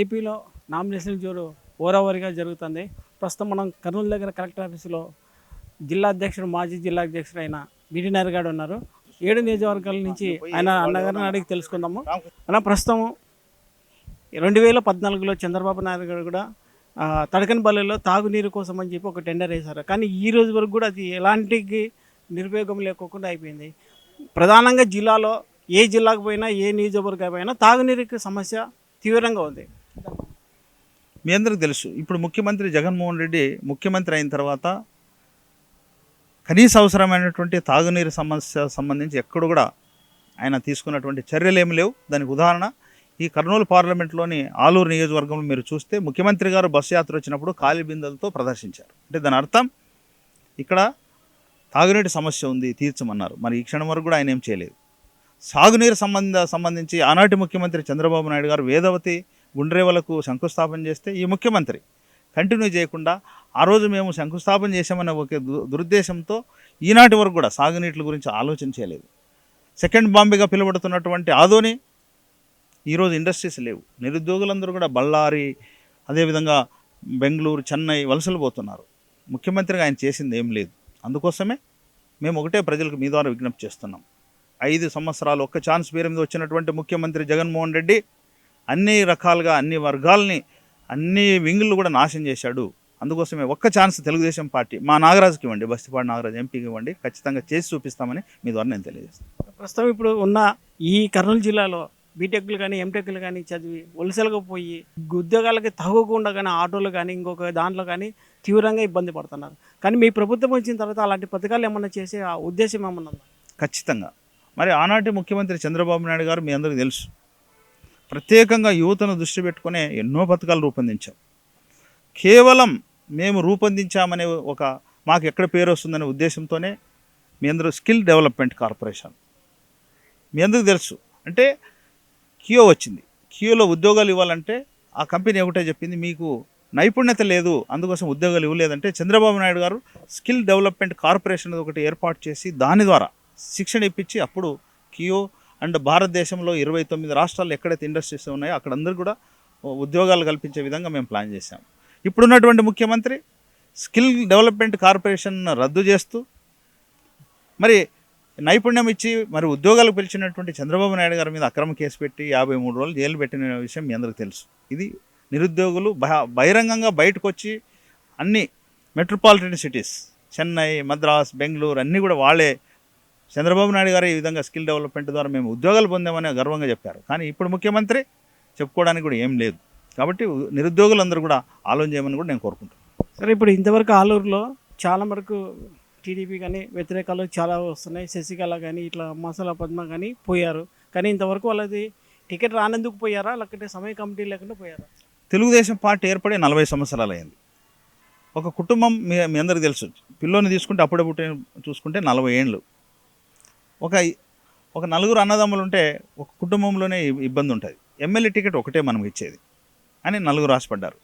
ఏపీలో నామినేషన్ జోరు ఓరావరిగా జరుగుతుంది. ప్రస్తుతం మనం కర్నూలు దగ్గర కలెక్టర్ ఆఫీసులో జిల్లా అధ్యక్షుడు మాజీ జిల్లా అధ్యక్షుడు అయిన బిడి గారు ఉన్నారు. ఏడు నియోజకవర్గాల నుంచి ఆయన అన్నగారిని అడిగి తెలుసుకుందాము. అలా ప్రస్తుతం రెండు వేల పద్నాలుగులో చంద్రబాబు నాయుడు గారు కూడా తడకనపల్లిలో తాగునీరు కోసం అని చెప్పి ఒక టెండర్ వేశారు. కానీ ఈ రోజు వరకు కూడా అది ఎలాంటి నిరుపయోగం లేకోకుండా అయిపోయింది. ప్రధానంగా జిల్లాలో ఏ జిల్లాకు పోయినా ఏ నియోజకవర్గం పోయినా తాగునీరుకి సమస్య తీవ్రంగా ఉంది. మీ అందరికి తెలుసు. ఇప్పుడు ముఖ్యమంత్రి జగన్మోహన్ రెడ్డి ముఖ్యమంత్రి అయిన తర్వాత కనీస అవసరమైనటువంటి తాగునీరు సమస్య సంబంధించి ఎక్కడ కూడా ఆయన తీసుకున్నటువంటి చర్యలు ఏమి లేవు. దానికి ఉదాహరణ ఈ కర్నూలు పార్లమెంట్లోని ఆలూరు నియోజకవర్గంలో మీరు చూస్తే ముఖ్యమంత్రి గారు బస్సు యాత్ర వచ్చినప్పుడు ఖాళీ బిందెలతో ప్రదర్శించారు. అంటే దాని అర్థం ఇక్కడ తాగునీటి సమస్య ఉంది తీర్చమన్నారు. మరి ఈ క్షణం వరకు కూడా ఆయన ఏం చేయలేదు. సాగునీరు సంబంధ సంబంధించి ఆనాటి ముఖ్యమంత్రి చంద్రబాబు నాయుడు గారు వేదవతి గుండ్రేవలకు శంకుస్థాపన చేస్తే ఈ ముఖ్యమంత్రి కంటిన్యూ చేయకుండా ఆ రోజు మేము శంకుస్థాపన చేశామనే ఒక దు- దురుద్దేశంతో ఈనాటి వరకు కూడా సాగునీటి గురించి ఆలోచన చేయలేదు. సెకండ్ బాంబేగా పిలువడుతున్నటువంటి ఆదోని ఈరోజు ఇండస్ట్రీస్ లేవు. నిరుద్యోగులందరూ కూడా బళ్ళారి అదేవిధంగా బెంగళూరు చెన్నై వలసలు పోతున్నారు. ముఖ్యమంత్రిగా ఆయన చేసింది ఏం లేదు. అందుకోసమే మేము ఒకటే ప్రజలకు మీ ద్వారా విజ్ఞప్తి చేస్తున్నాం. ఐదు సంవత్సరాలు ఒక్క ఛాన్స్ పేరు మీద వచ్చినటువంటి ముఖ్యమంత్రి జగన్మోహన్ రెడ్డి అన్ని రకాలుగా అన్ని వర్గాల్ని అన్ని వింగులు కూడా నాశనం చేశాడు. అందుకోసమే ఒక్క ఛాన్స్ తెలుగుదేశం పార్టీ మా నాగరాజుకి ఇవ్వండి బస్తిపాడు నాగరాజు ఎంపీకి ఇవ్వండి ఖచ్చితంగా చేసి చూపిస్తామని మీ ద్వారా నేను తెలియజేస్తాను ప్రస్తుతం ఇప్పుడు ఉన్న ఈ కర్నూలు జిల్లాలో బీటెక్లు కానీ ఎంటెక్లు కానీ చదివి వలసలుగా పోయి ఉద్యోగాలకి తగ్గకుండా కానీ ఆటోలు కానీ ఇంకొక దాంట్లో కానీ తీవ్రంగా ఇబ్బంది పడుతున్నారు. కానీ మీ ప్రభుత్వం వచ్చిన తర్వాత అలాంటి పథకాలు ఏమన్నా చేసే ఆ ఉద్దేశం ఏమన్నా? ఖచ్చితంగా. మరి ఆనాటి ముఖ్యమంత్రి చంద్రబాబు నాయుడు గారు మీ అందరికీ తెలుసు. ప్రత్యేకంగా యువతను దృష్టి పెట్టుకునే ఎన్నో పథకాలు రూపొందించాం. కేవలం మేము రూపొందించామనే ఒక మాకు ఎక్కడ పేరు వస్తుందనే ఉద్దేశంతోనే మీ అందరూ స్కిల్ డెవలప్మెంట్ కార్పొరేషన్. మీ అందరికీ తెలుసు. అంటే కియో వచ్చింది. కియోలో ఉద్యోగాలు ఇవ్వాలంటే ఆ కంపెనీ ఒకటే చెప్పింది మీకు నైపుణ్యత లేదు అందుకోసం ఉద్యోగాలు ఇవ్వలేదంటే చంద్రబాబు నాయుడు గారు స్కిల్ డెవలప్మెంట్ కార్పొరేషన్ ఒకటి ఏర్పాటు చేసి దాని ద్వారా శిక్షణ ఇప్పించి అప్పుడు కియో అండ్ భారతదేశంలో ఇరవై తొమ్మిది రాష్ట్రాలు ఎక్కడైతే ఇండస్ట్రీస్ ఉన్నాయో అక్కడ అందరూ కూడా ఉద్యోగాలు కల్పించే విధంగా మేము ప్లాన్ చేశాం. ఇప్పుడున్నటువంటి ముఖ్యమంత్రి స్కిల్ డెవలప్మెంట్ కార్పొరేషన్ రద్దు చేస్తూ మరి నైపుణ్యం ఇచ్చి మరి ఉద్యోగాలు పిలిచినటువంటి చంద్రబాబు నాయుడు గారి మీద అక్రమ కేసు పెట్టి యాభై మూడు రోజులు జైలు పెట్టిన విషయం మీ అందరికీ తెలుసు. ఇది నిరుద్యోగులు బహిరంగంగా బయటకు వచ్చి అన్ని మెట్రోపాలిటన్ సిటీస్ చెన్నై మద్రాస్ బెంగళూరు అన్నీ కూడా వాళ్ళే చంద్రబాబు నాయుడు గారు ఈ విధంగా స్కిల్ డెవలప్మెంట్ ద్వారా మేము ఉద్యోగాలు పొందామని గర్వంగా చెప్పారు. కానీ ఇప్పుడు ముఖ్యమంత్రి చెప్పుకోవడానికి కూడా ఏం లేదు. కాబట్టి నిరుద్యోగులందరూ కూడా ఆలోచన చేయమని కూడా నేను కోరుకుంటున్నాను. సరే ఇప్పుడు ఇంతవరకు ఆలూరులో చాలా వరకు టీడీపీ కానీ వ్యతిరేకాలు చాలా వస్తున్నాయి. శశికళ కానీ ఇట్లా మసాలా పద్మ కానీ పోయారు. కానీ ఇంతవరకు వాళ్ళది టికెట్ రానందుకు పోయారా? లేకపోతే సమయ కమిటీ లేకుండా పోయారా? తెలుగుదేశం పార్టీ ఏర్పడి నలభై సంవత్సరాలు అయింది. ఒక కుటుంబం మీ మీ అందరికీ తెలుసు. పిల్లోని తీసుకుంటే అప్పుడే పుట్టిన చూసుకుంటే నలభై ఏండ్లు ఒక ఒక నలుగురు అన్నదమ్ములు ఉంటే ఒక కుటుంబంలోనే ఇబ్బంది ఉంటుంది ఎమ్మెల్యే టికెట్ ఒకటే మనం ఇచ్చేది అని నలుగురు ఆశపడ్డారు.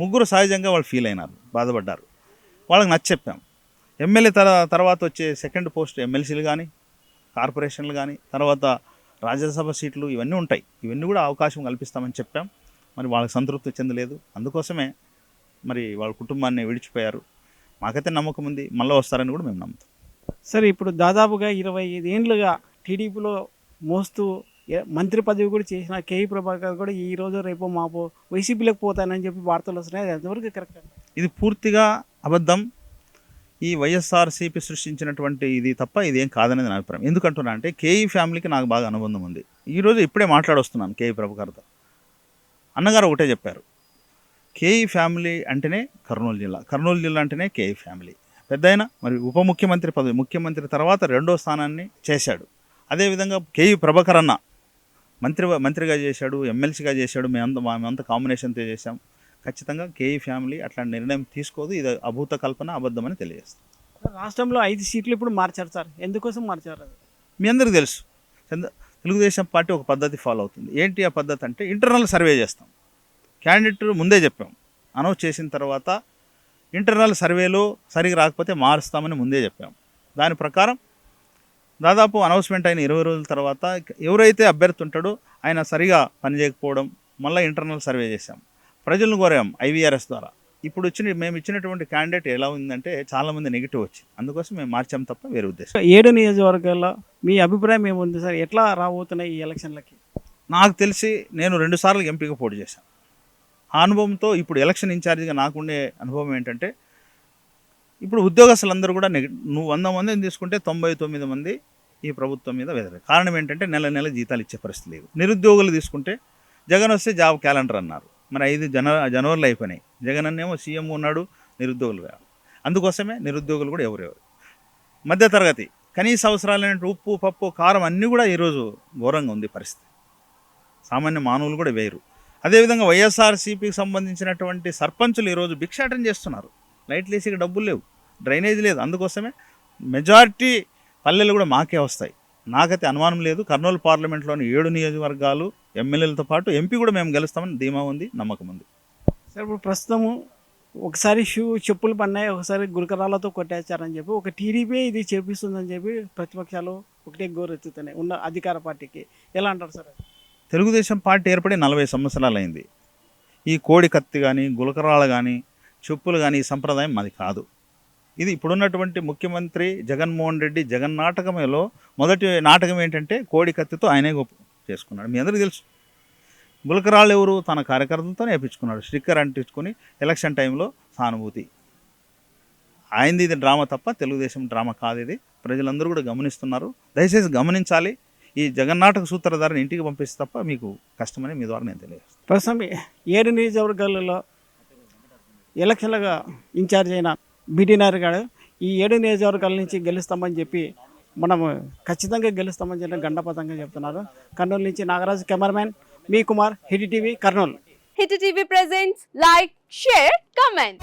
ముగ్గురు సహజంగా వాళ్ళు ఫీల్ అయినారు బాధపడ్డారు. వాళ్ళకి నచ్చ చెప్పాం. ఎమ్మెల్యే తర తర్వాత వచ్చే సెకండ్ పోస్ట్ ఎమ్మెల్సీలు కానీ కార్పొరేషన్లు కానీ తర్వాత రాజ్యసభ సీట్లు ఇవన్నీ ఉంటాయి. ఇవన్నీ కూడా అవకాశం కల్పిస్తామని చెప్పాం. మరి వాళ్ళకి సంతృప్తి చెందలేదు. అందుకోసమే మరి వాళ్ళ కుటుంబాన్ని విడిచిపోయారు. మాకైతే నమ్మకం ఉంది. మళ్ళీ వస్తారని కూడా మేము నమ్ముతాం. సరే ఇప్పుడు దాదాపుగా ఇరవై ఐదు ఏండ్లుగా టీడీపీలో మోస్తూ మంత్రి పదవి కూడా చేసిన కేఈ ప్రభాకర్ కూడా ఈ రోజు రేపు మాపు వైసీపీలోకి పోతానని చెప్పి వార్తలు వస్తున్నాయి. అది ఎంతవరకు కరెక్ట్ ఇది పూర్తిగా అబద్ధం. ఈ వైఎస్ఆర్సీపీ సృష్టించినటువంటి ఇది తప్ప ఇదేం కాదనేది నా అభిప్రాయం. ఎందుకంటున్నా అంటే కేఈ ఫ్యామిలీకి నాకు బాగా అనుబంధం ఉంది. ఈరోజు ఇప్పుడే మాట్లాడొస్తున్నాను కేఈ ప్రభాకర్తో. అన్నగారు ఒకటే చెప్పారు. కేఈ ఫ్యామిలీ అంటేనే కర్నూలు జిల్లా. కర్నూలు జిల్లా అంటేనే కేఈ ఫ్యామిలీ. పెద్దయిన మరి ఉప ముఖ్యమంత్రి పదవి ముఖ్యమంత్రి తర్వాత రెండో స్థానాన్ని చేశాడు. అదేవిధంగా కేఈ ప్రభాకర్ అన్న మంత్రి మంత్రిగా చేశాడు ఎమ్మెల్సీగా చేశాడు మేమంతా మేమంతా కాంబినేషన్తో చేశాం. ఖచ్చితంగా కేఈ ఫ్యామిలీ అట్లాంటి నిర్ణయం తీసుకోదు ఇది అభూత కల్పన అబద్ధమని తెలియజేస్తాం రాష్ట్రంలో ఐదు సీట్లు ఇప్పుడు మార్చారు సార్. ఎందుకోసం మార్చారు మీ అందరికీ తెలుసు. తెలుగుదేశం పార్టీ ఒక పద్ధతి ఫాలో అవుతుంది. ఏంటి ఆ పద్ధతి అంటే ఇంటర్నల్ సర్వే చేస్తాం. క్యాండిడేట్ ముందే చెప్పాం. అనౌన్స్ చేసిన తర్వాత ఇంటర్నల్ సర్వేలో సరిగా రాకపోతే మారుస్తామని ముందే చెప్పాం. దాని ప్రకారం దాదాపు అనౌన్స్మెంట్ అయిన ఇరవై రోజుల తర్వాత ఎవరైతే అభ్యర్థి ఉంటాడో ఆయన సరిగా పనిచేయకపోవడం మళ్ళీ ఇంటర్నల్ సర్వే చేశాం. ప్రజలను కోరాం ఐవీఆర్ఎస్ ద్వారా. ఇప్పుడు వచ్చిన మేము ఇచ్చినటువంటి క్యాండిడేట్ ఎలా ఉందంటే చాలామంది నెగిటివ్ వచ్చింది అందుకోసం మేము మార్చాం తప్ప వేరే ఉద్దేశం ఏడు నియోజకవర్గాల్లో మీ అభిప్రాయం ఏముంది సార్? ఎట్లా రాబోతున్నాయి ఈ ఎలక్షన్లకి? నాకు తెలిసి నేను రెండుసార్లు ఎంపీగా పోటీ చేశాను. ఆ అనుభవంతో ఇప్పుడు ఎలక్షన్ ఇన్ఛార్జిగా నాకుండే అనుభవం ఏంటంటే ఇప్పుడు ఉద్యోగస్తులందరూ కూడా నెగ నువ్వు వంద మందిని తీసుకుంటే తొంభై తొమ్మిది మంది ఈ ప్రభుత్వం మీద వెదరు కారణం ఏంటంటే నెల నెల జీతాలు ఇచ్చే పరిస్థితి లేదు. నిరుద్యోగులు తీసుకుంటే జగన్ వస్తే జాబ్ క్యాలెండర్ అన్నారు. మరి ఐదు జన జనవరిలో అయిపోయినాయి. జగన్ అన్నేమో సీఎం ఉన్నాడు నిరుద్యోగులు కాదు. అందుకోసమే నిరుద్యోగులు కూడా ఎవరెవరు. మధ్యతరగతి కనీస అవసరాలైన ఉప్పు పప్పు కారం అన్నీ కూడా ఈరోజు ఘోరంగా ఉంది పరిస్థితి. సామాన్య మానవులు కూడా వేరు. అదేవిధంగా వైఎస్ఆర్సీపీకి సంబంధించినటువంటి సర్పంచులు ఈరోజు భిక్షాటం చేస్తున్నారు. లైట్లు వేసి డబ్బులు లేవు. డ్రైనేజ్ లేదు. అందుకోసమే మెజారిటీ పల్లెలు కూడా మాకే వస్తాయి. నాకైతే అనుమానం లేదు. కర్నూలు పార్లమెంట్లోని ఏడు నియోజకవర్గాలు ఎమ్మెల్యేలతో పాటు ఎంపీ కూడా మేము గెలుస్తామని ధీమా ఉంది నమ్మకం ఉంది. సార్ ఇప్పుడు ప్రస్తుతము ఒకసారి షూ చెప్పులు పన్నాయి ఒకసారి గురకరాలతో కొట్టేశారని చెప్పి ఒక టీడీపీ ఇది చేపిస్తుందని చెప్పి ప్రతిపక్షాలు ఒకటే గోరెత్తుతున్నాయి ఉన్న అధికార పార్టీకి. ఎలా అంటారు సార్ తెలుగుదేశం పార్టీ ఏర్పడి నలభై సంవత్సరాలైంది. ఈ కోడి కత్తి కానీ గులకరాలు కానీ చెప్పులు కానీ ఈ సంప్రదాయం మాది కాదు. ఇది ఇప్పుడున్నటువంటి ముఖ్యమంత్రి జగన్మోహన్ రెడ్డి జగన్ నాటకంలో మొదటి నాటకం ఏంటంటే కోడి కత్తితో ఆయనే గొప్ప చేసుకున్నాడు. మీ అందరికీ తెలుసు. గులకరాళ్ళు ఎవరు? తన కార్యకర్తలతోనే నేర్పించుకున్నాడు స్టిక్కర్ అంటించుకొని ఎలక్షన్ టైంలో సానుభూతి. ఆయనది ఇది డ్రామా తప్ప తెలుగుదేశం డ్రామా కాదు ఇది. ప్రజలందరూ కూడా గమనిస్తున్నారు. దయచేసి గమనించాలి. ఈ జగన్నాటక సూత్రధారిని ఇంటికి పంపిస్తే తప్ప మీకు కష్టమని మీ ద్వారా నేను తెలియజేస్తాను. ప్రస్తుతం ఏడు నియోజకవర్గాలలో ఎలక్షన్లుగా ఇన్ఛార్జ్ అయిన బీటీ నాయర్ గారు ఈ ఏడు నియోజకవర్గాల నుంచి గెలుస్తామని చెప్పి మనము ఖచ్చితంగా గెలుస్తామని చెప్పి గండపతంగా చెప్తున్నారు. కర్నూలు నుంచి నాగరాజు కెమెరామ్యాన్ మీ Kumar hit TV Kurnool. Hit TV presents like share comment.